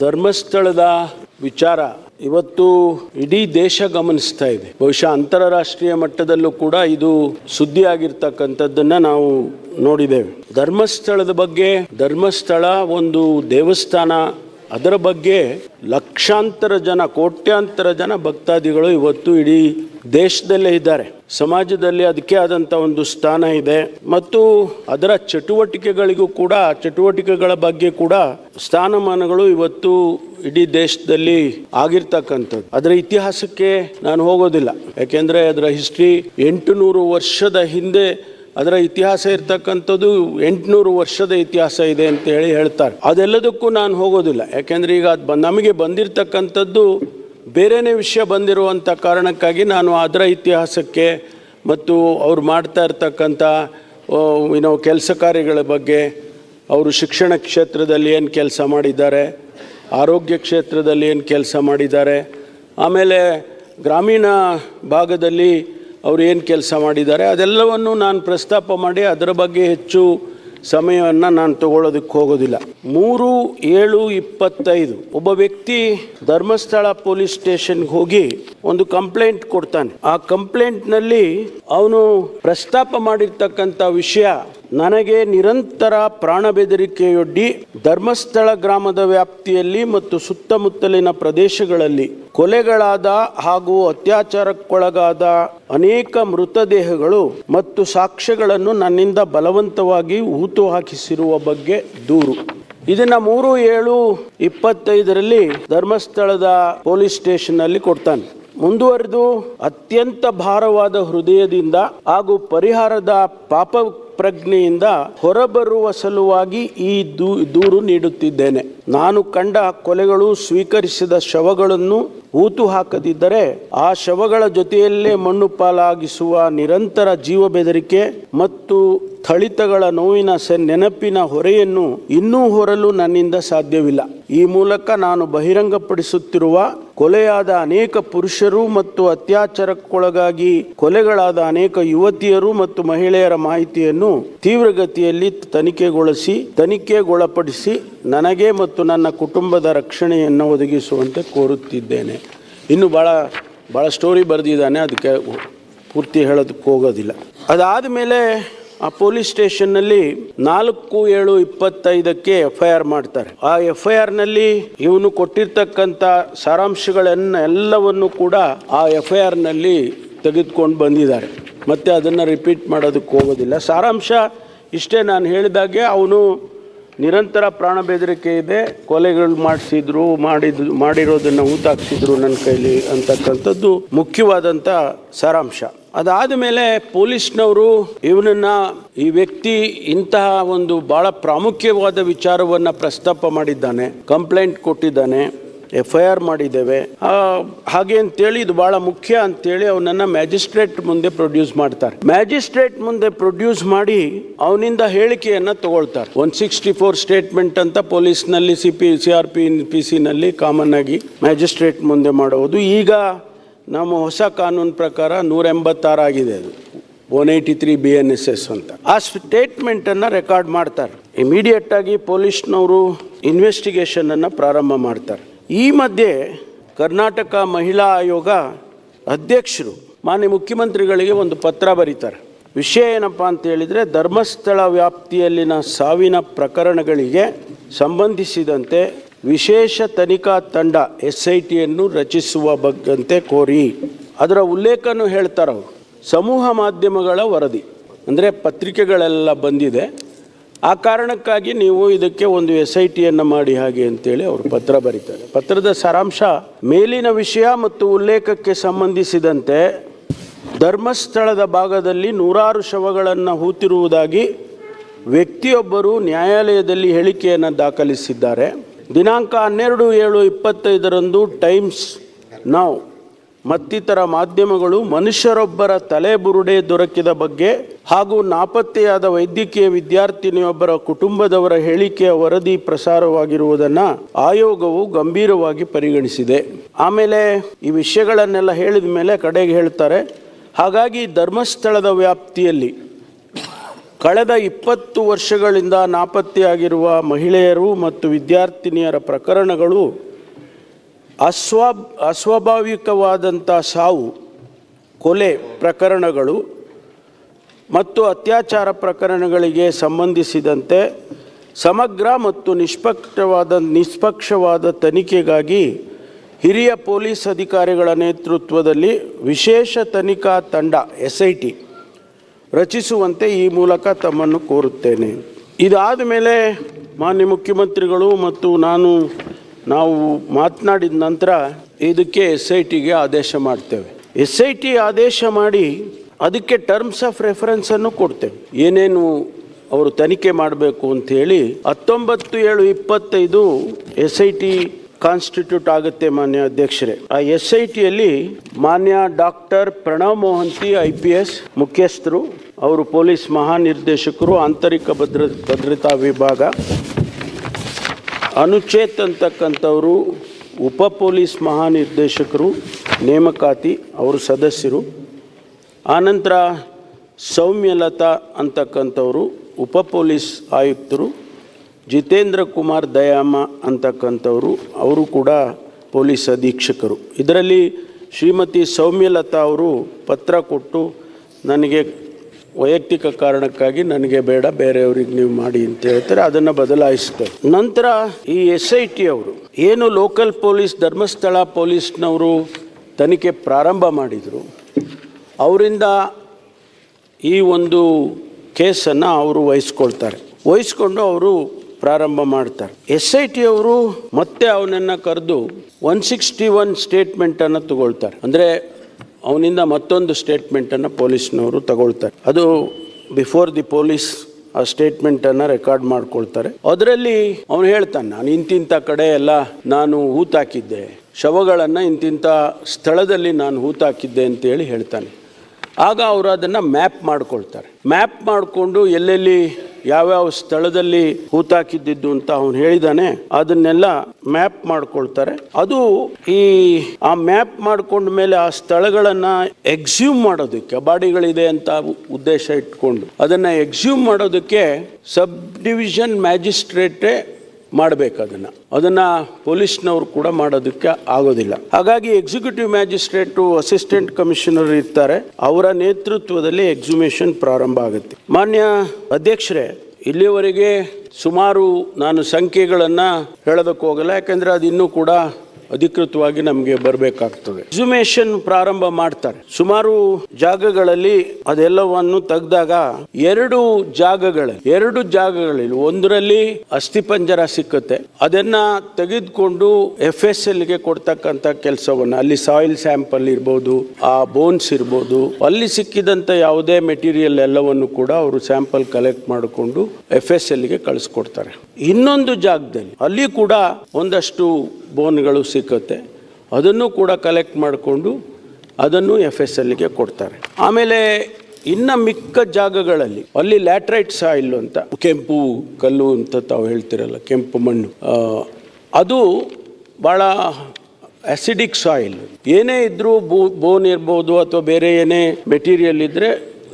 ಧರ್ಮಸ್ಥಳದ ವಿಚಾರ ಇವತ್ತು ಇಡೀ ದೇಶ ಗಮನಿಸ್ತಾ ಇದೆ. ಬಹುಶಃ ಅಂತಾರಾಷ್ಟ್ರೀಯ ಮಟ್ಟದಲ್ಲೂ ಕೂಡ ಇದು ಸುದ್ದಿ ಆಗಿರ್ತಕ್ಕಂಥದ್ದನ್ನ ನಾವು ನೋಡಿದ್ದೇವೆ. ಧರ್ಮಸ್ಥಳದ ಬಗ್ಗೆ, ಧರ್ಮಸ್ಥಳ ಒಂದು ದೇವಸ್ಥಾನ, ಅದರ ಬಗ್ಗೆ ಲಕ್ಷಾಂತರ ಜನ, ಕೋಟ್ಯಾಂತರ ಜನ ಭಕ್ತಾದಿಗಳು ಇವತ್ತು ಇಡೀ ದೇಶದಲ್ಲೇ ಇದ್ದಾರೆ. ಸಮಾಜದಲ್ಲಿ ಅದಕ್ಕೆ ಆದಂಥ ಒಂದು ಸ್ಥಾನ ಇದೆ. ಮತ್ತು ಅದರ ಚಟುವಟಿಕೆಗಳಿಗೂ ಕೂಡ, ಚಟುವಟಿಕೆಗಳ ಬಗ್ಗೆ ಕೂಡ ಸ್ಥಾನಮಾನಗಳು ಇವತ್ತು ಇಡೀ ದೇಶದಲ್ಲಿ ಆಗಿರ್ತಕ್ಕಂಥದ್ದು. ಅದರ ಇತಿಹಾಸಕ್ಕೆ ನಾನು ಹೋಗೋದಿಲ್ಲ. ಯಾಕೆಂದ್ರೆ ಅದರ ಹಿಸ್ಟ್ರಿ ಎಂಟು ನೂರು ವರ್ಷದ ಹಿಂದೆ ಅದರ ಇತಿಹಾಸ ಇರ್ತಕ್ಕಂಥದ್ದು ಎಂಟುನೂರು ವರ್ಷದ ಇತಿಹಾಸ ಇದೆ ಅಂತ ಹೇಳಿ ಹೇಳ್ತಾರೆ. ಅದೆಲ್ಲದಕ್ಕೂ ನಾನು ಹೋಗೋದಿಲ್ಲ. ಯಾಕೆಂದ್ರೆ ಈಗ ಅದು ನಮಗೆ ಬಂದಿರತಕ್ಕಂಥದ್ದು ಬೇರೆನೇ ವಿಷಯ ಬಂದಿರುವಂಥ ಕಾರಣಕ್ಕಾಗಿ ನಾನು ಅದರ ಇತಿಹಾಸಕ್ಕೆ ಮತ್ತು ಅವ್ರು ಮಾಡ್ತಾ ಇರ್ತಕ್ಕಂಥ ಏನೋ ಕೆಲಸ ಕಾರ್ಯಗಳ ಬಗ್ಗೆ ಅವರು ಶಿಕ್ಷಣ ಕ್ಷೇತ್ರದಲ್ಲಿ ಏನು ಕೆಲಸ ಮಾಡಿದ್ದಾರೆ, ಆರೋಗ್ಯ ಕ್ಷೇತ್ರದಲ್ಲಿ ಏನು ಕೆಲಸ ಮಾಡಿದ್ದಾರೆ, ಆಮೇಲೆ ಗ್ರಾಮೀಣ ಭಾಗದಲ್ಲಿ ಅವರು ಏನು ಕೆಲಸ ಮಾಡಿದ್ದಾರೆ, ಅದೆಲ್ಲವನ್ನು ನಾನು ಪ್ರಸ್ತಾಪ ಮಾಡಿ ಅದರ ಬಗ್ಗೆ ಹೆಚ್ಚು ಸಮಯವನ್ನು ನಾನು ತಗೊಳ್ಳೋದಕ್ಕೆ ಹೋಗೋದಿಲ್ಲ. ಮೂರು ಏಳು ಇಪ್ಪತ್ತೈದು. ಒಬ್ಬ ವ್ಯಕ್ತಿ ಧರ್ಮಸ್ಥಳ ಪೊಲೀಸ್ ಸ್ಟೇಷನ್ಗೆ ಹೋಗಿ ಒಂದು ಕಂಪ್ಲೇಂಟ್ ಕೊಡ್ತಾನೆ. ಆ ಕಂಪ್ಲೇಂಟ್ನಲ್ಲಿ ಅವನು ಪ್ರಸ್ತಾಪ ಮಾಡಿರ್ತಕ್ಕಂಥ ವಿಷಯ ನನಗೆ ನಿರಂತರ ಪ್ರಾಣ ಬೆದರಿಕೆಯೊಡ್ಡಿ ಧರ್ಮಸ್ಥಳ ಗ್ರಾಮದ ವ್ಯಾಪ್ತಿಯಲ್ಲಿ ಮತ್ತು ಸುತ್ತಮುತ್ತಲಿನ ಪ್ರದೇಶಗಳಲ್ಲಿ ಕೊಲೆಗಳಾದ ಹಾಗೂ ಅತ್ಯಾಚಾರಕ್ಕೊಳಗಾದ ಅನೇಕ ಮೃತದೇಹಗಳು ಮತ್ತು ಸಾಕ್ಷ್ಯಗಳನ್ನು ನನ್ನಿಂದ ಬಲವಂತವಾಗಿ ಹೂತು ಹಾಕಿಸಿರುವ ಬಗ್ಗೆ ದೂರು. ಇದನ್ನ ಮೂರು ಏಳು ಇಪ್ಪತ್ತೈದರಲ್ಲಿ ಧರ್ಮಸ್ಥಳದ ಪೊಲೀಸ್ ಸ್ಟೇಷನ್ ಅಲ್ಲಿ ಕೊಡ್ತಾನೆ. ಮುಂದುವರೆದು ಅತ್ಯಂತ ಭಾರವಾದ ಹೃದಯದಿಂದ ಹಾಗೂ ಪರಿಹಾರದ ಪಾಪ ಪ್ರಜ್ಞೆಯಿಂದ ಹೊರಬರುವ ಸಲುವಾಗಿ ಈ ದೂರು ನೀಡುತ್ತಿದ್ದೇನೆ. ನಾನು ಕಂಡ ಕೊಲೆಗಳು ಸ್ವೀಕರಿಸಿದ ಶವಗಳನ್ನು ಊತು ಹಾಕದಿದ್ದರೆ ಆ ಶವಗಳ ಜೊತೆಯಲ್ಲೇ ಮಣ್ಣು ಪಾಲಾಗಿಸುವ ನಿರಂತರ ಜೀವ ಬೆದರಿಕೆ ಮತ್ತು ಥಳಿತಗಳ ನೋವಿನ ನೆನಪಿನ ಹೊರೆಯನ್ನು ಇನ್ನೂ ಹೊರಲು ನನ್ನಿಂದ ಸಾಧ್ಯವಿಲ್ಲ. ಈ ಮೂಲಕ ನಾನು ಬಹಿರಂಗಪಡಿಸುತ್ತಿರುವ ಕೊಲೆಯಾದ ಅನೇಕ ಪುರುಷರು ಮತ್ತು ಅತ್ಯಾಚಾರಕ್ಕೊಳಗಾಗಿ ಕೊಲೆಗಳಾದ ಅನೇಕ ಯುವತಿಯರು ಮತ್ತು ಮಹಿಳೆಯರ ಮಾಹಿತಿಯನ್ನು ತೀವ್ರಗತಿಯಲ್ಲಿ ತನಿಖೆಗೊಳಿಸಿ, ತನಿಖೆಗೊಳಪಡಿಸಿ ನನಗೆ ಮತ್ತು ನನ್ನ ಕುಟುಂಬದ ರಕ್ಷಣೆಯನ್ನು ಒದಗಿಸುವಂತೆ ಕೋರುತ್ತಿದ್ದೇನೆ. ಇನ್ನು ಭಾಳ ಭಾಳ ಸ್ಟೋರಿ ಬರೆದಿದ್ದಾನೆ, ಅದಕ್ಕೆ ಪೂರ್ತಿ ಹೇಳೋದಕ್ಕೆ ಹೋಗೋದಿಲ್ಲ. ಅದಾದ ಮೇಲೆ ಆ ಪೊಲೀಸ್ ಸ್ಟೇಷನ್ನಲ್ಲಿ ನಾಲ್ಕು ಏಳು ಇಪ್ಪತ್ತೈದಕ್ಕೆ ಎಫ್ ಐ ಆರ್ ಮಾಡ್ತಾರೆ. ಆ ಎಫ್ ಐ ಆರ್ನಲ್ಲಿ ಇವನು ಕೊಟ್ಟಿರ್ತಕ್ಕಂಥ ಸಾರಾಂಶಗಳನ್ನ ಎಲ್ಲವನ್ನು ಕೂಡ ಆ ಎಫ್ ಐ ಆರ್ನಲ್ಲಿ ತೆಗೆದುಕೊಂಡು ಬಂದಿದ್ದಾರೆ. ಮತ್ತೆ ಅದನ್ನು ರಿಪೀಟ್ ಮಾಡೋದಕ್ಕೆ ಹೋಗೋದಿಲ್ಲ. ಸಾರಾಂಶ ಇಷ್ಟೇ ನಾನು ಹೇಳಿದಾಗೆ ಅವನು ನಿರಂತರ ಪ್ರಾಣ ಬೆದರಿಕೆ ಇದೆ. ಕೊಲೆಗಳು ಮಾಡಿಸಿದ್ರು ಮಾಡಿದ್ ಮಾಡಿರೋದನ್ನು ಊತಾಕ್ಸಿದ್ರು ನನ್ನ ಕೈಲಿ ಅಂತಕ್ಕಂಥದ್ದು ಮುಖ್ಯವಾದಂಥ ಸಾರಾಂಶ. ಅದಾದ ಮೇಲೆ ಪೊಲೀಸ್ನವರು ಇವನನ್ನ ಈ ವ್ಯಕ್ತಿ ಇಂತಹ ಒಂದು ಬಹಳ ಪ್ರಾಮುಖ್ಯವಾದ ವಿಚಾರವನ್ನ ಪ್ರಸ್ತಾಪ ಮಾಡಿದ್ದಾನೆ, ಕಂಪ್ಲೇಂಟ್ ಕೊಟ್ಟಿದ್ದಾನೆ. ಎಫ್ ಐ ಆರ್ ಮಾಡಿದ್ದೇವೆ ಹಾಗೆ ಅಂತೇಳಿ ಇದು ಬಹಳ ಮುಖ್ಯ ಅಂತೇಳಿ ಅವನನ್ನ ಮ್ಯಾಜಿಸ್ಟ್ರೇಟ್ ಮುಂದೆ ಪ್ರೊಡ್ಯೂಸ್ ಮಾಡ್ತಾರೆ. ಮ್ಯಾಜಿಸ್ಟ್ರೇಟ್ ಮುಂದೆ ಪ್ರೊಡ್ಯೂಸ್ ಮಾಡಿ ಅವನಿಂದ ಹೇಳಿಕೆಯನ್ನ ತಗೊಳ್ತಾರೆ. ಒನ್ ಸಿಕ್ಸ್ಟಿ ಫೋರ್ ಸ್ಟೇಟ್ಮೆಂಟ್ ಅಂತ ಪೊಲೀಸ್ನಲ್ಲಿ, C P, C R P P ಸಿನಲ್ಲಿ common ಆಗಿ ಮ್ಯಾಜಿಸ್ಟ್ರೇಟ್ ಮುಂದೆ ಮಾಡುವುದು ಈಗ ನಮ್ಮ ಹೊಸ ಕಾನೂನು ಪ್ರಕಾರ ನೂರ ಎಂಬತ್ತಾರು ಆಗಿದೆ ಅದು. One eighty three B N S S ಅಂತ. ಆ ಸ್ಟೇಟ್ಮೆಂಟನ್ನು ರೆಕಾರ್ಡ್ ಮಾಡ್ತಾರೆ. ಇಮಿಡಿಯೇಟ್ ಆಗಿ ಪೊಲೀಸ್ನವರು ಇನ್ವೆಸ್ಟಿಗೇಷನನ್ನು ಪ್ರಾರಂಭ ಮಾಡ್ತಾರೆ. ಈ ಮಧ್ಯೆ ಕರ್ನಾಟಕ ಮಹಿಳಾ ಆಯೋಗ ಅಧ್ಯಕ್ಷರು, ಮಾನ್ಯ ಮುಖ್ಯಮಂತ್ರಿಗಳಿಗೆ ಒಂದು ಪತ್ರ ಬರೀತಾರೆ. ವಿಷಯ ಏನಪ್ಪ ಅಂತ ಹೇಳಿದರೆ, ಧರ್ಮಸ್ಥಳ ವ್ಯಾಪ್ತಿಯಲ್ಲಿನ ಸಾವಿನ ಪ್ರಕರಣಗಳಿಗೆ ಸಂಬಂಧಿಸಿದಂತೆ ವಿಶೇಷ ತನಿಖಾ ತಂಡ ಎಸ್ ಐ ಟಿಯನ್ನು ರಚಿಸುವ ಬಗ್ಗಂತೆ ಕೋರಿ. ಅದರ ಉಲ್ಲೇಖನೂ ಹೇಳ್ತಾರೆ ಅವರು ಸಮೂಹ ಮಾಧ್ಯಮಗಳ ವರದಿ, ಅಂದರೆ ಪತ್ರಿಕೆಗಳೆಲ್ಲ ಬಂದಿದೆ. ಆ ಕಾರಣಕ್ಕಾಗಿ ನೀವು ಇದಕ್ಕೆ ಒಂದು ಎಸ್ ಐ ಟಿಯನ್ನು ಮಾಡಿ ಹಾಗೆ ಅಂತೇಳಿ ಅವರು ಪತ್ರ ಬರೀತಾರೆ. ಪತ್ರದ ಸಾರಾಂಶ, ಮೇಲಿನ ವಿಷಯ ಮತ್ತು ಉಲ್ಲೇಖಕ್ಕೆ ಸಂಬಂಧಿಸಿದಂತೆ ಧರ್ಮಸ್ಥಳದ ಭಾಗದಲ್ಲಿ ನೂರಾರು ಶವಗಳನ್ನು ಹೂತಿರುವುದಾಗಿ ವ್ಯಕ್ತಿಯೊಬ್ಬರು ನ್ಯಾಯಾಲಯದಲ್ಲಿ ಹೇಳಿಕೆಯನ್ನು ದಾಖಲಿಸಿದ್ದಾರೆ. ದಿನಾಂಕ ಹನ್ನೆರಡು ಏಳು ಇಪ್ಪತ್ತೈದರಂದು ಟೈಮ್ಸ್ ನಾವು ಮತ್ತಿತರ ಮಾಧ್ಯಮಗಳು ಮನುಷ್ಯರೊಬ್ಬರ ತಲೆಬುರುಡೆ ದೊರಕಿದ ಬಗ್ಗೆ ಹಾಗೂ ನಾಪತ್ತೆಯಾದ ವೈದ್ಯಕೀಯ ವಿದ್ಯಾರ್ಥಿನಿಯೊಬ್ಬರ ಕುಟುಂಬದವರ ಹೇಳಿಕೆಯ ವರದಿ ಪ್ರಸಾರವಾಗಿರುವುದನ್ನು ಆಯೋಗವು ಗಂಭೀರವಾಗಿ ಪರಿಗಣಿಸಿದೆ. ಆಮೇಲೆ ಈ ವಿಷಯಗಳನ್ನೆಲ್ಲ ಹೇಳಿದ ಮೇಲೆ ಕಡೆಗೆ ಹೇಳ್ತಾರೆ, ಹಾಗಾಗಿ ಧರ್ಮಸ್ಥಳದ ವ್ಯಾಪ್ತಿಯಲ್ಲಿ ಕಳೆದ ಇಪ್ಪತ್ತು ವರ್ಷಗಳಿಂದ ನಾಪತ್ತೆಯಾಗಿರುವ ಮಹಿಳೆಯರು ಮತ್ತು ವಿದ್ಯಾರ್ಥಿನಿಯರ ಪ್ರಕರಣಗಳು ಅಸ್ವಾ, ಅಸ್ವಾಭಾವಿಕವಾದಂಥ ಸಾವು, ಕೊಲೆ ಪ್ರಕರಣಗಳು ಮತ್ತು ಅತ್ಯಾಚಾರ ಪ್ರಕರಣಗಳಿಗೆ ಸಂಬಂಧಿಸಿದಂತೆ ಸಮಗ್ರ ಮತ್ತು ನಿಷ್ಪಕ್ಷವಾದ ನಿಷ್ಪಕ್ಷವಾದ ತನಿಖೆಗಾಗಿ ಹಿರಿಯ ಪೊಲೀಸ್ ಅಧಿಕಾರಿಗಳ ನೇತೃತ್ವದಲ್ಲಿ ವಿಶೇಷ ತನಿಖಾ ತಂಡ ಎಸ್ ಐ ಟಿ ರಚಿಸುವಂತೆ ಈ ಮೂಲಕ ತಮ್ಮನ್ನು ಕೋರುತ್ತೇನೆ. ಇದಾದ ಮೇಲೆ ಮಾನ್ಯ ಮುಖ್ಯಮಂತ್ರಿಗಳು ಮತ್ತು ನಾನು ನಾವು ಮಾತನಾಡಿದ ನಂತರ ಇದಕ್ಕೆ ಎಸ್ ಐ ಟಿಗೆ ಆದೇಶ ಮಾಡ್ತೇವೆ. ಎಸ್ ಐ ಟಿ ಆದೇಶ ಮಾಡಿ ಅದಕ್ಕೆ ಟರ್ಮ್ಸ್ ಆಫ್ ರೆಫರೆನ್ಸನ್ನು ಕೊಡ್ತೇವೆ. ಏನೇನು ಅವರು ತನಿಖೆ ಮಾಡಬೇಕು ಅಂಥೇಳಿ ಹತ್ತೊಂಬತ್ತು ಏಳು ಇಪ್ಪತ್ತೈದು ಎಸ್ ಐ ಟಿ ಕಾನ್ಸ್ಟಿಟ್ಯೂಟ್ ಆಗುತ್ತೆ ಮಾನ್ಯ ಅಧ್ಯಕ್ಷರೇ. ಆ ಎಸ್ ಐ ಟಿಯಲ್ಲಿ ಮಾನ್ಯ doctor Pranav Mohanty, I P S ಮುಖ್ಯಸ್ಥರು, ಅವರು ಪೊಲೀಸ್ ಮಹಾನಿರ್ದೇಶಕರು, ಆಂತರಿಕ ಭದ್ರ, ಭದ್ರತಾ ವಿಭಾಗ ಅನುಚೇತ್ ಅಂತಕ್ಕಂಥವರು ಉಪ ಪೊಲೀಸ್ ಮಹಾನಿರ್ದೇಶಕರು, ನೇಮಕಾತಿ, ಅವರು ಸದಸ್ಯರು. ಆನಂತರ ಸೌಮ್ಯಲತಾ ಅಂತಕ್ಕಂಥವರು ಉಪ ಪೊಲೀಸ್ ಆಯುಕ್ತರು. ಜಿತೇಂದ್ರ ಕುಮಾರ್ ದಯಾಮ ಅಂತಕ್ಕಂಥವರು, ಅವರು ಕೂಡ ಪೊಲೀಸ್ ಅಧೀಕ್ಷಕರು. ಇದರಲ್ಲಿ ಶ್ರೀಮತಿ ಸೌಮ್ಯಲತಾ ಅವರು ಪತ್ರ ಕೊಟ್ಟು ನನಗೆ ವೈಯಕ್ತಿಕ ಕಾರಣಕ್ಕಾಗಿ ನನಗೆ ಬೇಡ, ಬೇರೆಯವ್ರಿಗೆ ನೀವು ಮಾಡಿ ಅಂತ ಹೇಳ್ತಾರೆ, ಅದನ್ನು ಬದಲಾಯಿಸ್ತಾರೆ. ನಂತರ ಈ ಎಸ್ ಐ ಟಿ ಅವರು, ಏನು ಲೋಕಲ್ ಪೊಲೀಸ್ ಧರ್ಮಸ್ಥಳ ಪೊಲೀಸ್ನವರು ತನಿಖೆ ಪ್ರಾರಂಭ ಮಾಡಿದರು, ಅವರಿಂದ ಈ ಒಂದು ಕೇಸನ್ನು ಅವರು ವಹಿಸ್ಕೊಳ್ತಾರೆ. ವಹಿಸ್ಕೊಂಡು ಅವರು ಪ್ರಾರಂಭ ಮಾಡ್ತಾರೆ. ಎಸ್ ಐ ಟಿ ಅವರು ಮತ್ತೆ ಅವನನ್ನು ಕರೆದು ಒನ್ ಸಿಕ್ಸ್ಟಿ ಒನ್ ಸ್ಟೇಟ್ಮೆಂಟನ್ನು ತಗೊಳ್ತಾರೆ. ಅಂದರೆ ಅವನಿಂದ ಮತ್ತೊಂದು ಸ್ಟೇಟ್ಮೆಂಟನ್ನು ಪೊಲೀಸ್ನವರು ತಗೊಳ್ತಾರೆ. ಅದು ಬಿಫೋರ್ ದಿ ಪೊಲೀಸ್ ಆ ಸ್ಟೇಟ್ಮೆಂಟನ್ನು ರೆಕಾರ್ಡ್ ಮಾಡ್ಕೊಳ್ತಾರೆ. ಅದರಲ್ಲಿ ಅವನು ಹೇಳ್ತಾನೆ, ನಾನು ಇಂತಿಂಥ ಕಡೆ ಎಲ್ಲ ನಾನು ಹೂತಾಕಿದ್ದೆ ಶವಗಳನ್ನು ಇಂತಿಂಥ ಸ್ಥಳದಲ್ಲಿ ನಾನು ಹೂತಾಕಿದ್ದೆ ಅಂತೇಳಿ ಹೇಳ್ತಾನೆ. ಆಗ ಅವರು ಅದನ್ನು ಮ್ಯಾಪ್ ಮಾಡ್ಕೊಳ್ತಾರೆ. ಮ್ಯಾಪ್ ಮಾಡಿಕೊಂಡು ಎಲ್ಲೆಲ್ಲಿ ಯಾವ್ಯಾವ ಸ್ಥಳದಲ್ಲಿ ಹೂತಾಕಿದ್ದಿದ್ದು ಅಂತ ಅವನು ಹೇಳಿದಾನೆ, ಅದನ್ನೆಲ್ಲ ಮ್ಯಾಪ್ ಮಾಡ್ಕೊಳ್ತಾರೆ. ಅದು ಈ, ಆ ಮ್ಯಾಪ್ ಮಾಡ್ಕೊಂಡ ಮೇಲೆ ಆ ಸ್ಥಳಗಳನ್ನ ಎಕ್ಸ್ಯೂಮ್ ಮಾಡೋದಕ್ಕೆ, ಬಾಡಿಗಳಿದೆ ಅಂತ ಉದ್ದೇಶ ಇಟ್ಕೊಂಡು, ಅದನ್ನ ಎಕ್ಸ್ಯೂಮ್ ಮಾಡೋದಕ್ಕೆ ಸಬ್ ಡಿವಿಷನ್ ಮ್ಯಾಜಿಸ್ಟ್ರೇಟೇ ಮಾಡಬೇಕು ಅದನ್ನು ಅದನ್ನು ಪೊಲೀಸ್ನವರು ಕೂಡ ಮಾಡೋದಕ್ಕೆ ಆಗೋದಿಲ್ಲ. ಹಾಗಾಗಿ ಎಕ್ಸಿಕ್ಯೂಟಿವ್ ಮ್ಯಾಜಿಸ್ಟ್ರೇಟು ಅಸಿಸ್ಟೆಂಟ್ ಕಮಿಷನರ್ ಇರ್ತಾರೆ. ಅವರ ನೇತೃತ್ವದಲ್ಲಿ ಎಕ್ಸಿಮೇಷನ್ ಪ್ರಾರಂಭ ಆಗುತ್ತೆ. ಮಾನ್ಯ ಅಧ್ಯಕ್ಷರೇ, ಇಲ್ಲಿಯವರೆಗೆ ಸುಮಾರು ನಾನು ಸಂಖ್ಯೆಗಳನ್ನು ಹೇಳೋದಕ್ಕೆ ಹೋಗಲ್ಲ ಯಾಕೆಂದರೆ ಅದು ಇನ್ನೂ ಕೂಡ ಅಧಿಕೃತವಾಗಿ ನಮಗೆ ಬರಬೇಕಾಗ್ತದೆ. ಎಕ್ಸುಮೇಷನ್ ಪ್ರಾರಂಭ ಮಾಡ್ತಾರೆ. ಸುಮಾರು ಜಾಗಗಳಲ್ಲಿ ಅದೆಲ್ಲವನ್ನು ತೆಗೆದಾಗ ಎರಡು ಜಾಗಗಳಲ್ಲಿ ಎರಡು ಜಾಗಗಳಲ್ಲಿ ಒಂದರಲ್ಲಿ ಅಸ್ಥಿಪಂಜರ ಸಿಕ್ಕುತ್ತೆ. ಅದನ್ನ ತೆಗೆದುಕೊಂಡು ಎಫ್ ಎಸ್ ಎಲ್ಗೆ ಕೊಡ್ತಕ್ಕಂಥ ಕೆಲಸವನ್ನು, ಅಲ್ಲಿ ಸಾಯಿಲ್ ಸ್ಯಾಂಪಲ್ ಇರ್ಬೋದು, ಆ ಬೋನ್ಸ್ ಇರ್ಬೋದು, ಅಲ್ಲಿ ಸಿಕ್ಕಿದಂತ ಯಾವುದೇ ಮೆಟೀರಿಯಲ್ ಎಲ್ಲವನ್ನು ಕೂಡ ಅವರು ಸ್ಯಾಂಪಲ್ ಕಲೆಕ್ಟ್ ಮಾಡಿಕೊಂಡು ಎಫ್ ಎಸ್ ಎಲ್ಗೆ ಕಳಿಸ್ಕೊಡ್ತಾರೆ. ಇನ್ನೊಂದು ಜಾಗದಲ್ಲಿ, ಅಲ್ಲಿ ಕೂಡ ಒಂದಷ್ಟು ಬೋನ್ಗಳು ಸಿಕ್ಕುತ್ತೆ. ಅದನ್ನು ಕೂಡ ಕಲೆಕ್ಟ್ ಮಾಡಿಕೊಂಡು ಅದನ್ನು ಎಫ್ ಎಸ್ ಎಲ್ಗೆ ಕೊಡ್ತಾರೆ. ಆಮೇಲೆ ಇನ್ನು ಮಿಕ್ಕ ಜಾಗಗಳಲ್ಲಿ ಅಲ್ಲಿ ಲ್ಯಾಟ್ರೈಟ್ ಸಾಯಿಲ್ ಅಂತ ಕೆಂಪು ಕಲ್ಲು ಅಂತ ತಾವು ಹೇಳ್ತಿರಲ್ಲ, ಕೆಂಪು ಮಣ್ಣು ಅದು ಭಾಳ ಆಸಿಡಿಕ್ ಸಾಯಿಲ್ ಏನೇ ಇದ್ದರೂ ಬೋ ಬೋನ್ ಇರ್ಬೋದು ಅಥವಾ ಬೇರೆ ಏನೇ ಮೆಟೀರಿಯಲ್ ಇದ್ದರೆ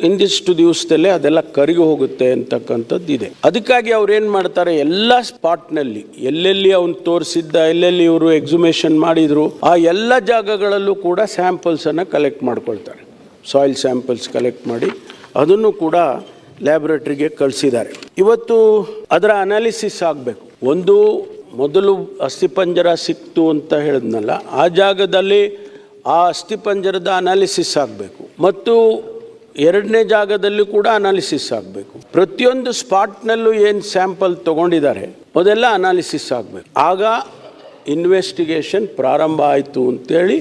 ಇಂದಿಷ್ಟು ದಿವಸದಲ್ಲೇ ಅದೆಲ್ಲ ಕರಗಿ ಹೋಗುತ್ತೆ ಅಂತಕ್ಕಂಥದ್ದು ಇದೆ. ಅದಕ್ಕಾಗಿ ಅವ್ರು ಏನು ಮಾಡ್ತಾರೆ, ಎಲ್ಲ ಸ್ಪಾಟ್ನಲ್ಲಿ ಎಲ್ಲೆಲ್ಲಿ ಅವ್ನು ತೋರಿಸಿದ್ದ, ಎಲ್ಲೆಲ್ಲಿ ಇವರು ಎಕ್ಸುಮೇಷನ್ ಮಾಡಿದ್ರು, ಆ ಎಲ್ಲ ಜಾಗಗಳಲ್ಲೂ ಕೂಡ ಸ್ಯಾಂಪಲ್ಸನ್ನು ಕಲೆಕ್ಟ್ ಮಾಡ್ಕೊಳ್ತಾರೆ. ಸಾಯಿಲ್ ಸ್ಯಾಂಪಲ್ಸ್ ಕಲೆಕ್ಟ್ ಮಾಡಿ, ಅದನ್ನು ಕೂಡ ಲ್ಯಾಬ್ರೇಟ್ರಿಗೆ ಕಳಿಸಿದ್ದಾರೆ. ಇವತ್ತು ಅದರ ಅನಾಲಿಸಿಸ್ ಆಗಬೇಕು. ಒಂದು ಮೊದಲು ಅಸ್ಥಿಪಂಜರ ಸಿಕ್ತು ಅಂತ ಹೇಳಿದ್ನಲ್ಲ, ಆ ಜಾಗದಲ್ಲಿ ಆ ಅಸ್ಥಿಪಂಜರದ ಅನಾಲಿಸಿಸ್ ಆಗಬೇಕು. ಮತ್ತು ಎರಡನೇ ಜಾಗದಲ್ಲಿ ಕೂಡ ಅನಾಲಿಸಿಸ್ ಆಗಬೇಕು. ಪ್ರತಿಯೊಂದು ಸ್ಪಾಟ್ನಲ್ಲೂ ಏನು ಸ್ಯಾಂಪಲ್ ತಗೊಂಡಿದ್ದಾರೆ, ಅದೆಲ್ಲ ಅನಾಲಿಸಿಸ್ ಆಗಬೇಕು. ಆಗ ಇನ್ವೆಸ್ಟಿಗೇಷನ್ ಪ್ರಾರಂಭ ಆಯಿತು ಅಂತೇಳಿ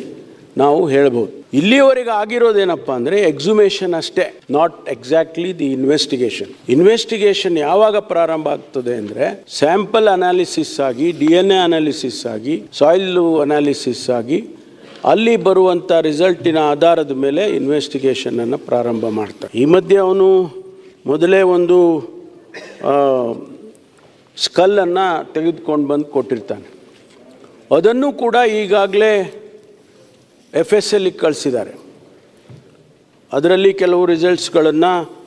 ನಾವು ಹೇಳ್ಬೋದು. ಇಲ್ಲಿಯವರೆಗೆ ಆಗಿರೋದೇನಪ್ಪ ಅಂದರೆ ಎಕ್ಸುಮೇಷನ್ ಅಷ್ಟೇ not exactly the investigation investigation ಯಾವಾಗ ಪ್ರಾರಂಭ ಆಗ್ತದೆ ಅಂದರೆ ಸ್ಯಾಂಪಲ್ ಅನಾಲಿಸಿಸ್ ಆಗಿ ಡಿ ಎನ್ ಎ ಅನಾಲಿಸಿಸ್ ಆಗಿ ಸಾಯಿಲ್ ಅನಾಲಿಸಿಸ್ ಆಗಿ ಅಲ್ಲಿ ಬರುವಂಥ ರಿಸಲ್ಟಿನ ಆಧಾರದ ಮೇಲೆ ಇನ್ವೆಸ್ಟಿಗೇಷನನ್ನು ಪ್ರಾರಂಭ ಮಾಡ್ತಾರೆ. ಈ ಮಧ್ಯೆ ಅವನು ಮೊದಲೇ ಒಂದು ಸ್ಕಲ್ಲನ್ನು ತೆಗೆದುಕೊಂಡು ಬಂದು ಕೊಟ್ಟಿರ್ತಾನೆ. ಅದನ್ನು ಕೂಡ ಈಗಾಗಲೇ ಎಫ್ ಎಸ್ ಎಲ್ಲಿಗೆ ಕಳಿಸಿದ್ದಾರೆ. ಅದರಲ್ಲಿ ಕೆಲವು ರಿಸಲ್ಟ್ಸ್ಗಳನ್ನು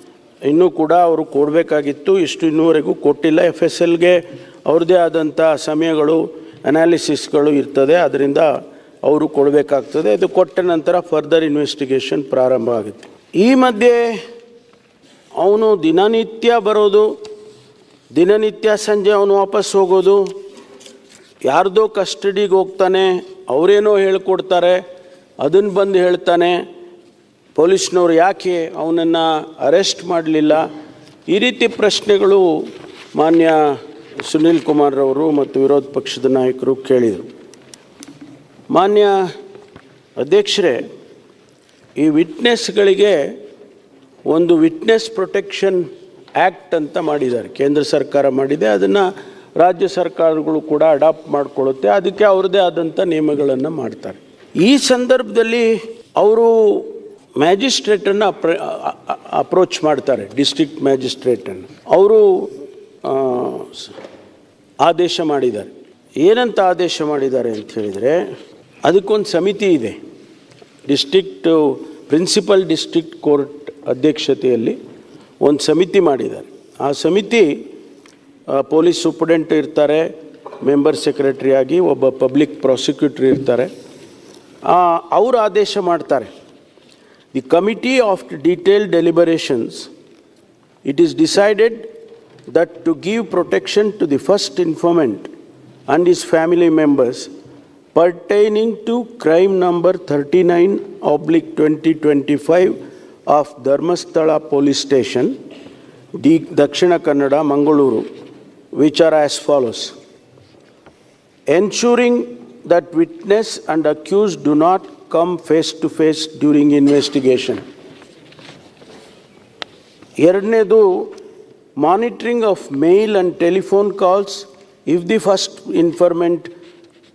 ಇನ್ನೂ ಕೂಡ ಅವರು ಕೊಡಬೇಕಾಗಿತ್ತು. ಇಷ್ಟು ಇನ್ನೂವರೆಗೂ ಕೊಟ್ಟಿಲ್ಲ. ಎಫ್ ಎಸ್ ಎಲ್ಗೆ ಅವ್ರದ್ದೇ ಆದಂಥ ಸಮಯಗಳು ಅನಾಲಿಸಿಸ್ಗಳು ಇರ್ತದೆ. ಅದರಿಂದ ಅವರು ಕೊಡಬೇಕಾಗ್ತದೆ. ಅದು ಕೊಟ್ಟ ನಂತರ ಫರ್ದರ್ ಇನ್ವೆಸ್ಟಿಗೇಷನ್ ಪ್ರಾರಂಭ ಆಗುತ್ತೆ. ಈ ಮಧ್ಯೆ ಅವನು ದಿನನಿತ್ಯ ಬರೋದು, ದಿನನಿತ್ಯ ಸಂಜೆ ಅವನು ವಾಪಸ್ ಹೋಗೋದು, ಯಾರ್ದೋ ಕಸ್ಟಡಿಗೆ ಹೋಗ್ತಾನೆ, ಅವರೇನೋ ಹೇಳ್ಕೊಡ್ತಾರೆ ಅದನ್ನು ಬಂದು ಹೇಳ್ತಾನೆ, ಪೊಲೀಸ್ನವ್ರು ಯಾಕೆ ಅವನನ್ನು ಅರೆಸ್ಟ್ ಮಾಡಲಿಲ್ಲ? ಈ ರೀತಿ ಪ್ರಶ್ನೆಗಳು ಮಾನ್ಯ ಸುನೀಲ್ ಕುಮಾರ್ ಅವರು ಮತ್ತು ವಿರೋಧ ಪಕ್ಷದ ನಾಯಕರು ಕೇಳಿದರು. ಮಾನ್ಯ ಅಧ್ಯಕ್ಷರೇ, ಈ ವಿಟ್ನೆಸ್ಗಳಿಗೆ ಒಂದು ವಿಟ್ನೆಸ್ ಪ್ರೊಟೆಕ್ಷನ್ ಆ್ಯಕ್ಟ್ ಅಂತ ಮಾಡಿದ್ದಾರೆ. ಕೇಂದ್ರ ಸರ್ಕಾರ ಮಾಡಿದೆ, ಅದನ್ನು ರಾಜ್ಯ ಸರ್ಕಾರಗಳು ಕೂಡ ಅಡಾಪ್ಟ್ ಮಾಡಿಕೊಳ್ಳುತ್ತೆ, ಅದಕ್ಕೆ ಅವ್ರದ್ದೇ ಆದಂಥ ನಿಯಮಗಳನ್ನು ಮಾಡ್ತಾರೆ. ಈ ಸಂದರ್ಭದಲ್ಲಿ ಅವರು ಮ್ಯಾಜಿಸ್ಟ್ರೇಟನ್ನು ಅಪ್ರ ಅಪ್ರೋಚ್ ಮಾಡ್ತಾರೆ, ಡಿಸ್ಟ್ರಿಕ್ಟ್ ಮ್ಯಾಜಿಸ್ಟ್ರೇಟನ್ನು. ಅವರು ಆದೇಶ ಮಾಡಿದ್ದಾರೆ. ಏನಂತ ಆದೇಶ ಮಾಡಿದ್ದಾರೆ ಅಂತ ಹೇಳಿದರೆ ಅದಕ್ಕೊಂದು ಸಮಿತಿ ಇದೆ. ಡಿಸ್ಟ್ರಿಕ್ಟ್, ಪ್ರಿನ್ಸಿಪಲ್ ಡಿಸ್ಟ್ರಿಕ್ಟ್ ಕೋರ್ಟ್ ಅಧ್ಯಕ್ಷತೆಯಲ್ಲಿ ಒಂದು ಸಮಿತಿ ಮಾಡಿದ್ದಾರೆ. ಆ ಸಮಿತಿ ಪೊಲೀಸ್ ಸೂಪರ್ಡೆಂಟ್ ಇರ್ತಾರೆ, ಮೆಂಬರ್ ಸೆಕ್ರೆಟರಿಯಾಗಿ ಒಬ್ಬ ಪಬ್ಲಿಕ್ ಪ್ರಾಸಿಕ್ಯೂಟರ್ ಇರ್ತಾರೆ. ಅವರು ಆದೇಶ ಮಾಡ್ತಾರೆ. The committee of detail deliberations it is decided that to give protection to the first informant and his family members pertaining to crime number 39 oblique 2025 of Dharmasthala police station, the Dakshina Kannada, Mangaluru, which are as follows. Ensuring that witness and accused do not come face to face during investigation. Yernedu, monitoring of mail and telephone calls if the first informant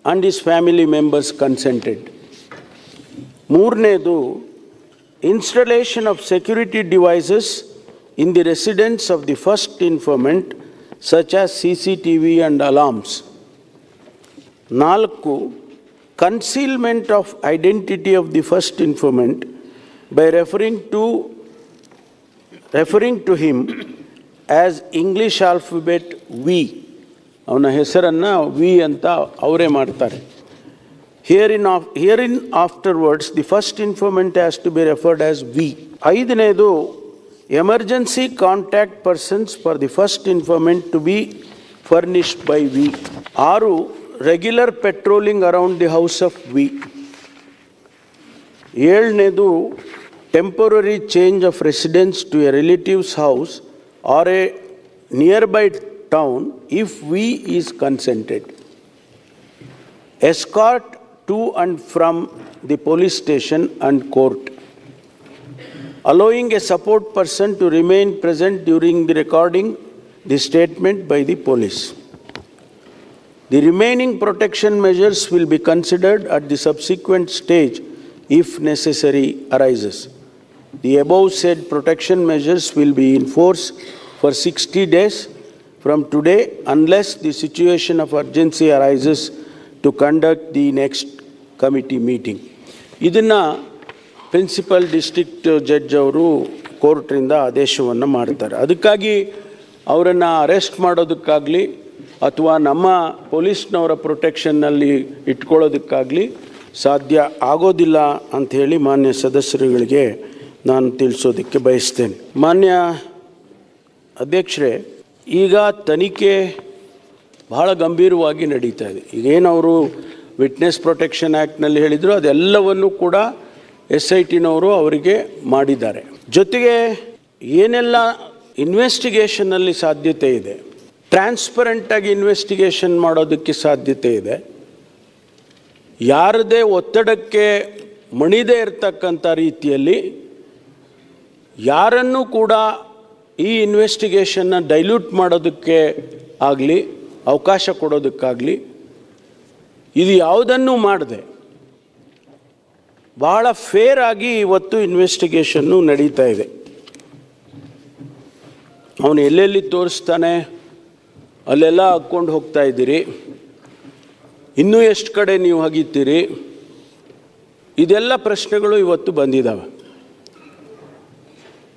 and his family members consented. Moornedu, installation of security devices in the residence of the first informant, such as CCTV and alarms. Nalku, concealment of identity of the first informant by referring to referring to him as English alphabet V ಅವನ ಹೆಸರನ್ನು V ಅಂತ ಅವರೇ ಮಾಡ್ತಾರೆ. Here in of here in afterwards the first informant has to be referred as V ಐದನೇದು emergency contact persons for the first informant to be furnished by V ಆರು regular patrolling around the house of V ಏಳನೇದು temporary change of residence to a relative's house or a nearby town if we is consented. Escort to and from the police station and court. Allowing a support person to remain present during the recording the statement by the police. The remaining protection measures will be considered at the subsequent stage if necessary arises. The above said protection measures will be in force for 60 days from today, unless the situation of urgency arises to conduct the next committee meeting. ಇದನ್ನು principal district judge ಅವರು ಕೋರ್ಟ್ರಿಂದ ಆದೇಶವನ್ನು ಮಾಡ್ತಾರೆ ಅದಕ್ಕಾಗಿ ಅವರನ್ನು arrest ಮಾಡೋದಕ್ಕಾಗಲಿ ಅಥವಾ ನಮ್ಮ ಪೊಲೀಸ್ನವರ ಪ್ರೊಟೆಕ್ಷನ್ನಲ್ಲಿ ಇಟ್ಕೊಳ್ಳೋದಕ್ಕಾಗಲಿ ಸಾಧ್ಯ ಆಗೋದಿಲ್ಲ ಅಂಥೇಳಿ ಮಾನ್ಯ ಸದಸ್ಯರುಗಳಿಗೆ ನಾನು ತಿಳಿಸೋದಕ್ಕೆ ಬಯಸ್ತೇನೆ ಮಾನ್ಯ ಅಧ್ಯಕ್ಷರೇ ಈಗ ತನಿಖೆ ಬಹಳ ಗಂಭೀರವಾಗಿ ನಡೀತಾ ಇದೆ. ಈಗೇನು ಅವರು ವಿಟ್ನೆಸ್ ಪ್ರೊಟೆಕ್ಷನ್ ಆ್ಯಕ್ಟ್ನಲ್ಲಿ ಹೇಳಿದರು, ಅದೆಲ್ಲವನ್ನು ಕೂಡ ಎಸ್ ಐ ಟಿನವರು ಅವರಿಗೆ ಮಾಡಿದ್ದಾರೆ. ಜೊತೆಗೆ ಏನೆಲ್ಲ ಇನ್ವೆಸ್ಟಿಗೇಷನ್ನಲ್ಲಿ ಸಾಧ್ಯತೆ ಇದೆ ಟ್ರಾನ್ಸ್ಪರೆಂಟಾಗಿ ಇನ್ವೆಸ್ಟಿಗೇಷನ್ ಮಾಡೋದಕ್ಕೆ ಸಾಧ್ಯತೆ ಇದೆ, ಯಾರದೇ ಒತ್ತಡಕ್ಕೆ ಮಣಿದೇ ಇರತಕ್ಕಂಥ ರೀತಿಯಲ್ಲಿ ಯಾರನ್ನೂ ಕೂಡ ಈ ಇನ್ವೆಸ್ಟಿಗೇಷನ್ನ ಡೈಲ್ಯೂಟ್ ಮಾಡೋದಕ್ಕೆ ಆಗಲಿ, ಅವಕಾಶ ಕೊಡೋದಕ್ಕಾಗಲಿ, ಇದು ಯಾವುದನ್ನು ಮಾಡದೆ. ಬಹಳ ಫೇರ್ ಆಗಿ ಇವತ್ತು ಇನ್ವೆಸ್ಟಿಗೇಷನ್ನು ನಡೀತಾ ಇದೆ. ಅವನು ಎಲ್ಲೆಲ್ಲಿ ತೋರಿಸ್ತಾನೆ, ಅಲ್ಲೆಲ್ಲ ಹಾಕ್ಕೊಂಡು ಹೋಗ್ತಾ ಇದ್ದೀರಿ. ಇನ್ನೂ ಎಷ್ಟು ಕಡೆ ನೀವು ಹಗಿತೀರಿ? ಇದೆಲ್ಲ ಪ್ರಶ್ನೆಗಳು ಇವತ್ತು ಬಂದಿದ್ದಾವೆ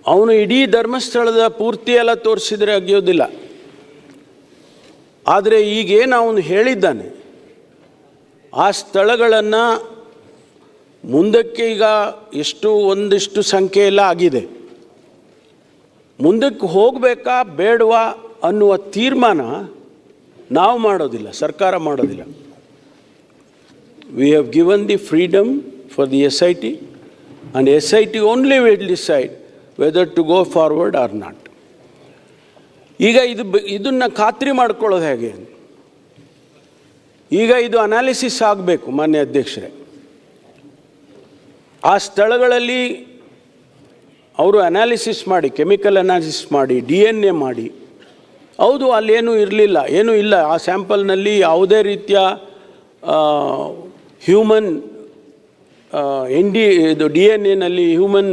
ಅವನು ಇಡೀ ಧರ್ಮಸ್ಥಳದ ಪೂರ್ತಿ ಎಲ್ಲ ತೋರಿಸಿದರೆ ಅಗಿಯೋದಿಲ್ಲ. ಆದರೆ ಈಗೇನು ಅವನು ಹೇಳಿದ್ದಾನೆ? ಆ ಸ್ಥಳಗಳನ್ನು ಮುಂದಕ್ಕೆ ಈಗ ಎಷ್ಟು ಒಂದಿಷ್ಟು ಸಂಖ್ಯೆ ಎಲ್ಲ ಆಗಿದೆ. ಮುಂದಕ್ಕೆ ಹೋಗಬೇಕಾ ಬೇಡವಾ ಅನ್ನುವ ತೀರ್ಮಾನ ನಾವು ಮಾಡೋದಿಲ್ಲ, ಸರ್ಕಾರ ಮಾಡೋದಿಲ್ಲ. We have given the freedom for the S I T and S I T only will decide whether to go forward or not ಈಗ ಇದು ಇದನ್ನು ಖಾತ್ರಿ ಮಾಡ್ಕೊಳ್ಳೋದು ಹೇಗೆ? ಈಗ ಇದು ಅನಾಲಿಸಿಸ್ ಆಗಬೇಕು, ಮಾನ್ಯ ಅಧ್ಯಕ್ಷರೇ. ಆ ಸ್ಥಳಗಳಲ್ಲಿ ಅವರು ಅನಾಲಿಸಿಸ್ ಮಾಡಿ ಕೆಮಿಕಲ್ ಅನಾಲಿಸಿಸ್ ಮಾಡಿ ಡಿ ಎನ್ ಎ ಮಾಡಿ. ಹೌದು, ಅಲ್ಲೇನೂ ಇರಲಿಲ್ಲ, ಏನೂ ಇಲ್ಲ. ಆ ಸ್ಯಾಂಪಲ್ನಲ್ಲಿ ಯಾವುದೇ ರೀತಿಯ ಹ್ಯೂಮನ್ ಎನ್ ಡಿ ಇದು ಡಿ ಎನ್ ಎನಲ್ಲಿ ಹ್ಯೂಮನ್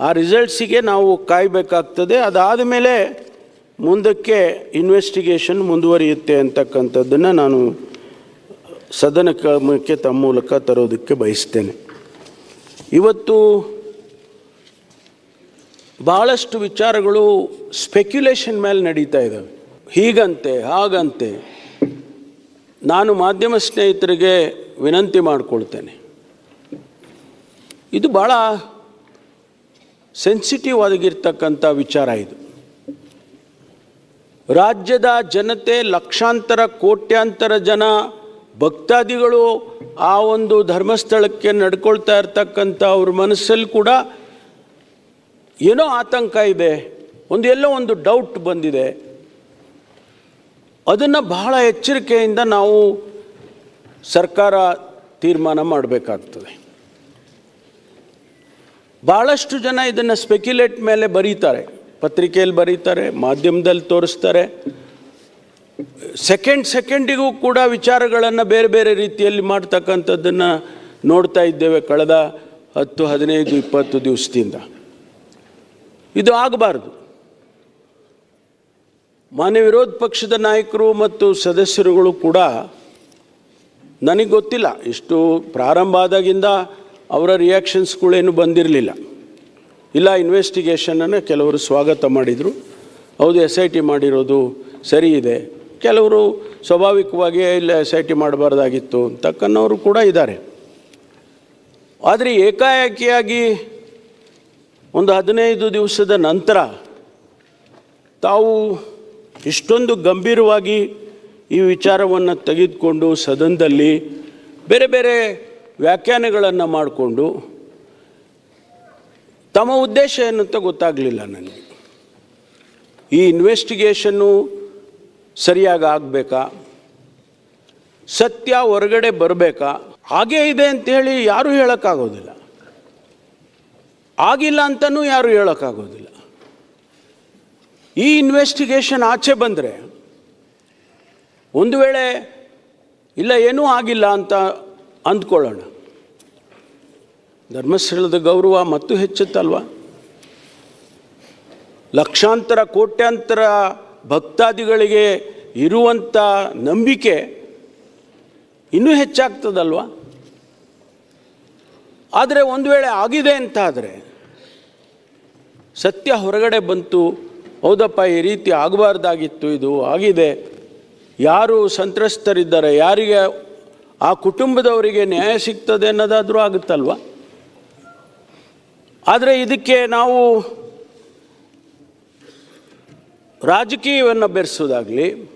ಆ ರಿಸಲ್ಟ್ಸಿಗೆ ನಾವು ಕಾಯಬೇಕಾಗ್ತದೆ. ಅದಾದ ಮೇಲೆ ಮುಂದಕ್ಕೆ ಇನ್ವೆಸ್ಟಿಗೇಷನ್ ಮುಂದುವರಿಯುತ್ತೆ ಅಂತಕ್ಕಂಥದ್ದನ್ನು ನಾನು ಸದನ ಕ್ರಮಕ್ಕೆ ತಮ್ಮ ಮೂಲಕ ತರೋದಕ್ಕೆ ಬಯಸ್ತೇನೆ. ಇವತ್ತು ಭಾಳಷ್ಟು ವಿಚಾರಗಳು ಸ್ಪೆಕ್ಯುಲೇಷನ್ ಮೇಲೆ ನಡೀತಾ ಇದ್ದಾವೆ ಹೀಗಂತೆ, ಹಾಗಂತೆ ನಾನು ಮಾಧ್ಯಮ ಸ್ನೇಹಿತರಿಗೆ ವಿನಂತಿ ಮಾಡಿಕೊಳ್ತೇನೆ. ಇದು ಭಾಳ ಸೆನ್ಸಿಟಿವ್ ಆಗಿರ್ತಕ್ಕಂಥ ವಿಚಾರ ಇದು. ರಾಜ್ಯದ ಜನತೆ ಲಕ್ಷಾಂತರ, ಕೋಟ್ಯಾಂತರ ಜನ ಭಕ್ತಾದಿಗಳು ಆ ಒಂದು ಧರ್ಮಸ್ಥಳಕ್ಕೆ ನಡ್ಕೊಳ್ತಾ ಇರ್ತಕ್ಕಂಥ ಅವ್ರ ಮನಸ್ಸಲ್ಲಿ ಕೂಡ ಏನೋ ಆತಂಕ ಇದೆ. ಒಂದು ಎಲ್ಲೋ ಒಂದು ಡೌಟ್ ಬಂದಿದೆ. ಅದನ್ನು ಬಹಳ ಎಚ್ಚರಿಕೆಯಿಂದ ನಾವು ಸರ್ಕಾರ ತೀರ್ಮಾನ ಮಾಡಬೇಕಾಗ್ತದೆ. ಭಾಳಷ್ಟು ಜನ ಇದನ್ನು ಸ್ಪೆಕ್ಯುಲೇಟ್ ಮೇಲೆ ಬರೀತಾರೆ. ಪತ್ರಿಕೆಯಲ್ಲಿ ಬರೀತಾರೆ, ಮಾಧ್ಯಮದಲ್ಲಿ ತೋರಿಸ್ತಾರೆ. ಸೆಕೆಂಡ್ ಸೆಕೆಂಡಿಗೂ ಕೂಡ ವಿಚಾರಗಳನ್ನು ಬೇರೆ ಬೇರೆ ರೀತಿಯಲ್ಲಿ ಮಾಡ್ತಕ್ಕಂಥದ್ದನ್ನು ನೋಡ್ತಾ ಇದ್ದೇವೆ ಕಳೆದ ಹತ್ತು, ಹದಿನೈದು, ಇಪ್ಪತ್ತು ದಿವಸದಿಂದ. ಇದು ಆಗಬಾರ್ದು. ಮಾನ್ಯ ವಿರೋಧ ಪಕ್ಷದ ನಾಯಕರು ಮತ್ತು ಸದಸ್ಯರುಗಳು ಕೂಡ ನನಗೆ ಗೊತ್ತಿಲ್ಲ. ಇಷ್ಟು ಪ್ರಾರಂಭ ಆದಾಗಿಂದ ಅವರ ರಿಯಾಕ್ಷನ್ಸ್ಗಳೇನು ಬಂದಿರಲಿಲ್ಲ. ಇಲ್ಲ ಇನ್ವೆಸ್ಟಿಗೇಷನನ್ನು ಕೆಲವರು ಸ್ವಾಗತ ಮಾಡಿದರು. ಹೌದು ಎಸ್ ಐ ಟಿ ಮಾಡಿರೋದು ಸರಿ ಇದೆ. ಕೆಲವರು ಸ್ವಾಭಾವಿಕವಾಗಿ ಇಲ್ಲ ಎಸ್ ಐ ಟಿ ಮಾಡಬಾರ್ದಾಗಿತ್ತು ಅಂತಕ್ಕನ್ನವರು ಕೂಡ ಇದ್ದಾರೆ. ಆದರೆ ಏಕಾಏಕಿಯಾಗಿ ಒಂದು ಹದಿನೈದು ದಿವಸದ ನಂತರ ತಾವು ಇಷ್ಟೊಂದು ಗಂಭೀರವಾಗಿ ಈ ವಿಚಾರವನ್ನು ತೆಗೆದುಕೊಂಡು ಸದನದಲ್ಲಿ ಬೇರೆ ಬೇರೆ ವ್ಯಾಖ್ಯಾನಗಳನ್ನು ಮಾಡಿಕೊಂಡು ತಮ್ಮ ಉದ್ದೇಶ ಏನು ಗೊತ್ತಾಗಲಿಲ್ಲ ನನಗೆ. ಈ ಇನ್ವೆಸ್ಟಿಗೇಷನ್ನು ಸರಿಯಾಗಿ ಆಗಬೇಕಾ? ಸತ್ಯ ಹೊರಗಡೆ ಬರಬೇಕಾ? ಹಾಗೇ ಇದೆ ಅಂತೇಳಿ ಯಾರೂ ಹೇಳೋಕ್ಕಾಗೋದಿಲ್ಲ. ಆಗಿಲ್ಲ ಅಂತಲೂ ಯಾರೂ ಹೇಳೋಕ್ಕಾಗೋದಿಲ್ಲ. ಈ ಇನ್ವೆಸ್ಟಿಗೇಷನ್ ಆಚೆ ಬಂದರೆ ಒಂದು ವೇಳೆ, ಇಲ್ಲ ಏನೂ ಆಗಿಲ್ಲ ಅಂತ ಅಂದ್ಕೊಳ್ಳೋಣ. ಧರ್ಮಸ್ಥಳದ ಗೌರವ ಮತ್ತು ಹೆಚ್ಚುತ್ತಲ್ವ? ಲಕ್ಷಾಂತರ, ಕೋಟ್ಯಾಂತರ ಭಕ್ತಾದಿಗಳಿಗೆ ಇರುವಂಥ ನಂಬಿಕೆ ಇನ್ನೂ ಹೆಚ್ಚಾಗ್ತದಲ್ವ? ಆದರೆ ಒಂದು ವೇಳೆ ಆಗಿದೆ ಅಂತ ಆದರೆ ಸತ್ಯ ಹೊರಗಡೆ ಬಂತು, ಹೌದಪ್ಪ, ಈ ರೀತಿ ಆಗಬಾರ್ದಾಗಿತ್ತು, ಇದು ಆಗಿದೆ. ಯಾರು ಸಂತ್ರಸ್ತರಿದ್ದಾರೆ, ಯಾರಿಗೆ ಆ ಕುಟುಂಬದವರಿಗೆ ನ್ಯಾಯ ಸಿಗ್ತದೆ ಅನ್ನೋದಾದರೂ ಆಗುತ್ತಲ್ವ? ಆದರೆ ಇದಕ್ಕೆ ನಾವು ರಾಜಕೀಯವನ್ನು ಬೆರೆಸೋದಾಗಲಿ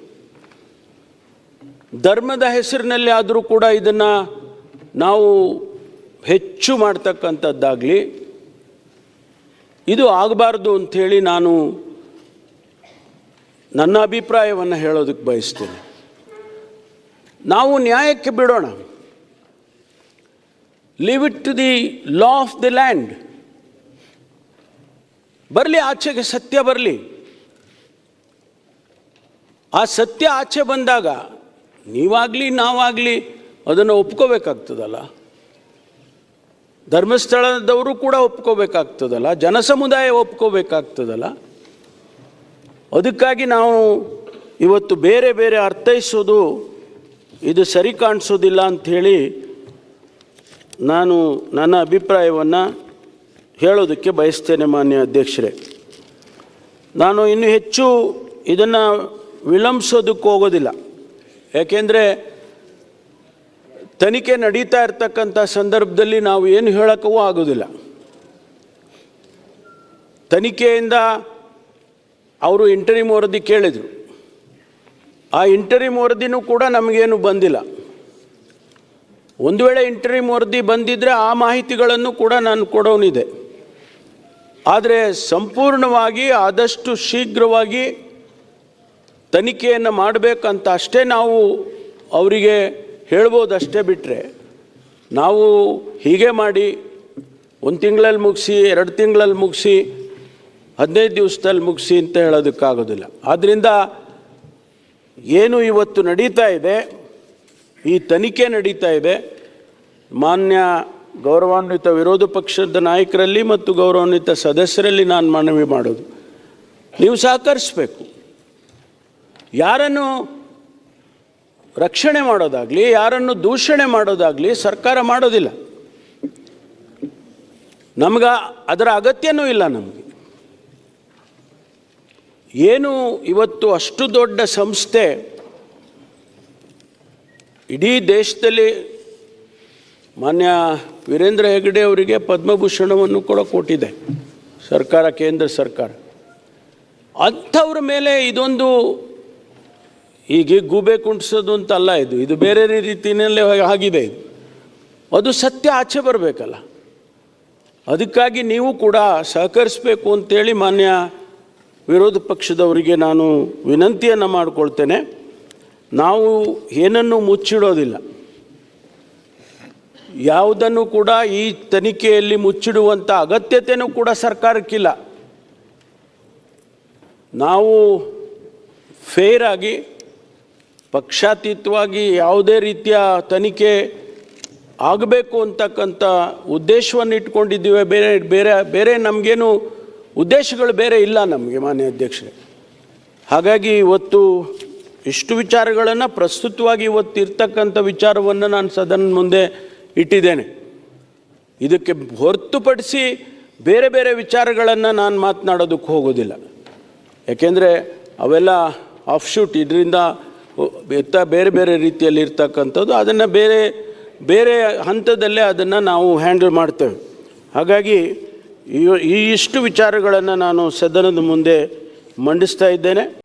ಧರ್ಮದ ಹೆಸರಿನಲ್ಲಿ ಆದರೂ ಕೂಡ ಇದನ್ನು ನಾವು ಹೆಚ್ಚು ಮಾಡ್ತಕ್ಕಂಥದ್ದಾಗಲಿ, ಇದು ಆಗಬಾರ್ದು ಅಂಥೇಳಿ ನಾನು ನನ್ನ ಅಭಿಪ್ರಾಯವನ್ನು ಹೇಳೋದಕ್ಕೆ ಬಯಸ್ತೇನೆ. ನಾವು ನ್ಯಾಯಕ್ಕೆ ಬಿಡೋಣ. Leave it to the law of the land ಬರಲಿ, ಆಚೆಗೆ ಸತ್ಯ ಬರಲಿ. ಆ ಸತ್ಯ ಆಚೆ ಬಂದಾಗ ನೀವಾಗಲಿ, ನಾವಾಗಲಿ ಅದನ್ನು ಒಪ್ಕೋಬೇಕಾಗ್ತದಲ್ಲ. ಧರ್ಮಸ್ಥಳದವರು ಕೂಡ ಒಪ್ಕೋಬೇಕಾಗ್ತದಲ್ಲ, ಜನಸಮುದಾಯ ಒಪ್ಕೋಬೇಕಾಗ್ತದಲ್ಲ. ಅದಕ್ಕಾಗಿ ನಾವು ಇವತ್ತು ಬೇರೆ ಬೇರೆ ಅರ್ಥೈಸೋದು, ಇದು ಸರಿ ಕಾಣಿಸೋದಿಲ್ಲ ಅಂಥೇಳಿ ನಾನು ನನ್ನ ಅಭಿಪ್ರಾಯವನ್ನು ಹೇಳೋದಕ್ಕೆ ಬಯಸ್ತೇನೆ ಮಾನ್ಯ ಅಧ್ಯಕ್ಷರೇ. ನಾನು ಇನ್ನೂ ಹೆಚ್ಚು ಇದನ್ನು ವಿಳಂಬಿಸೋದಕ್ಕೆ ಹೋಗೋದಿಲ್ಲ. ಯಾಕೆಂದರೆ ತನಿಖೆ ನಡೀತಾ ಇರ್ತಕ್ಕಂಥ ಸಂದರ್ಭದಲ್ಲಿ ನಾವು ಏನು ಹೇಳೋಕ್ಕೂ ಆಗೋದಿಲ್ಲ. ತನಿಖೆಯಿಂದ ಅವರು ಇಂಟರಿಮ್ ವರದಿ ಕೇಳಿದರು. ಆ ಇಂಟರಿಮ್ ವರದಿನೂ ಕೂಡ ನಮಗೇನು ಬಂದಿಲ್ಲ. ಒಂದು ವೇಳೆ ಇಂಟರಿಮ್ ವರದಿ ಬಂದಿದ್ದರೆ ಆ ಮಾಹಿತಿಗಳನ್ನು ಕೂಡ ನಾನು ಕೊಡೋನಿದೆ. ಆದರೆ ಸಂಪೂರ್ಣವಾಗಿ ಆದಷ್ಟು ಶೀಘ್ರವಾಗಿ ತನಿಖೆಯನ್ನು ಮಾಡಬೇಕಂತ ಅಷ್ಟೇ ನಾವು ಅವರಿಗೆ ಹೇಳ್ಬೋದಷ್ಟೇ ಬಿಟ್ಟರೆ ನಾವು ಹೀಗೆ ಮಾಡಿ ಒಂದು ತಿಂಗಳಲ್ಲಿ ಮುಗಿಸಿ, ಎರಡು ತಿಂಗಳಲ್ಲಿ ಮುಗಿಸಿ, ಹದಿನೈದು ದಿವಸದಲ್ಲಿ ಮುಗಿಸಿ ಅಂತ ಹೇಳೋದಕ್ಕಾಗೋದಿಲ್ಲ. ಆದ್ದರಿಂದ ಏನು ಇವತ್ತು ನಡೀತಾ ಇದೆ, ಈ ತನಿಖೆ ನಡೀತಾ ಇದೆ, ಮಾನ್ಯ ಗೌರವಾನ್ವಿತ ವಿರೋಧ ಪಕ್ಷದ ನಾಯಕರಲ್ಲಿ ಮತ್ತು ಗೌರವಾನ್ವಿತ ಸದಸ್ಯರಲ್ಲಿ ನಾನು ಮನವಿ ಮಾಡೋದು. ನೀವು ಸಹಕರಿಸಬೇಕು. ಯಾರನ್ನು ರಕ್ಷಣೆ ಮಾಡೋದಾಗಲಿ, ಯಾರನ್ನು ದೂಷಣೆ ಮಾಡೋದಾಗಲಿ ಸರ್ಕಾರ ಮಾಡೋದಿಲ್ಲ. ನಮ್ಗೆ ಅದರ ಅಗತ್ಯನೂ ಇಲ್ಲ ನಮಗೆ. ಏನು ಇವತ್ತು ಅಷ್ಟು ದೊಡ್ಡ ಸಂಸ್ಥೆ ಇಡೀ ದೇಶದಲ್ಲಿ ಮಾನ್ಯ ವೀರೇಂದ್ರ ಹೆಗಡೆ ಅವರಿಗೆ ಪದ್ಮಭೂಷಣವನ್ನು ಕೂಡ ಕೊಟ್ಟಿದೆ. ಸರ್ಕಾರ, ಕೇಂದ್ರ ಸರ್ಕಾರ. ಅಂಥವ್ರ ಮೇಲೆ ಇದೊಂದು ಹೀಗೆ ಗೂಬೆ ಕುಂಟಿಸೋದು ಅಂತಲ್ಲ ಇದು. ಇದು ಬೇರೆ ರೀತಿಯಲ್ಲೇ ಆಗಿದೆ ಇದು. ಅದು ಸತ್ಯ ಆಚೆ ಬರಬೇಕಲ್ಲ. ಅದಕ್ಕಾಗಿ ನೀವು ಕೂಡ ಸಹಕರಿಸಬೇಕು ಅಂತೇಳಿ ಮಾನ್ಯ ವಿರೋಧ ಪಕ್ಷದವರಿಗೆ ನಾನು ವಿನಂತಿಯನ್ನು ಮಾಡಿಕೊಳ್ತೇನೆ. ನಾವು ಏನನ್ನು ಮುಚ್ಚಿಡೋದಿಲ್ಲ. ಯಾವುದನ್ನು ಕೂಡ ಈ ತನಿಖೆಯಲ್ಲಿ ಮುಚ್ಚಿಡುವಂಥ ಅಗತ್ಯತೆಯೂ ಕೂಡ ಸರ್ಕಾರಕ್ಕಿಲ್ಲ. ನಾವು ಫೇರ್ ಆಗಿ, ಪಕ್ಷಾತೀತವಾಗಿ ಯಾವುದೇ ರೀತಿಯ ತನಿಖೆ ಆಗಬೇಕು ಅಂತಕ್ಕಂಥ ಉದ್ದೇಶವನ್ನು ಇಟ್ಕೊಂಡಿದ್ದೀವಿ. ಬೇರೆ ಬೇರೆ ಬೇರೆ ನಮಗೇನು ಉದ್ದೇಶಗಳು ಬೇರೆ ಇಲ್ಲ ನಮಗೆ ಮಾನ್ಯ ಅಧ್ಯಕ್ಷರೇ. ಹಾಗಾಗಿ ಇವತ್ತು ಇಷ್ಟು ವಿಚಾರಗಳನ್ನು ಪ್ರಸ್ತುತವಾಗಿ ಇವತ್ತು ಇರ್ತಕ್ಕಂಥ ವಿಚಾರವನ್ನು ನಾನು ಸದನ ಮುಂದೆ ಇಟ್ಟಿದ್ದೇನೆ. ಇದಕ್ಕೆ ಹೊರತುಪಡಿಸಿ ಬೇರೆ ಬೇರೆ ವಿಚಾರಗಳನ್ನು ನಾನು ಮಾತನಾಡೋದಕ್ಕೆ ಹೋಗೋದಿಲ್ಲ. ಯಾಕೆಂದರೆ ಅವೆಲ್ಲ ಆಫ್ಶೂಟ್ ಇದರಿಂದ ಎತ್ತ ಬೇರೆ ಬೇರೆ ರೀತಿಯಲ್ಲಿ ಇರ್ತಕ್ಕಂಥದ್ದು, ಅದನ್ನು ಬೇರೆ ಬೇರೆ ಹಂತದಲ್ಲೇ ಅದನ್ನು ನಾವು ಹ್ಯಾಂಡಲ್ ಮಾಡ್ತೇವೆ. ಹಾಗಾಗಿ ಈ ಇಷ್ಟು ವಿಚಾರಗಳನ್ನು ನಾನು ಸದನದ ಮುಂದೆ ಮಂಡಿಸ್ತಾ ಇದ್ದೇನೆ.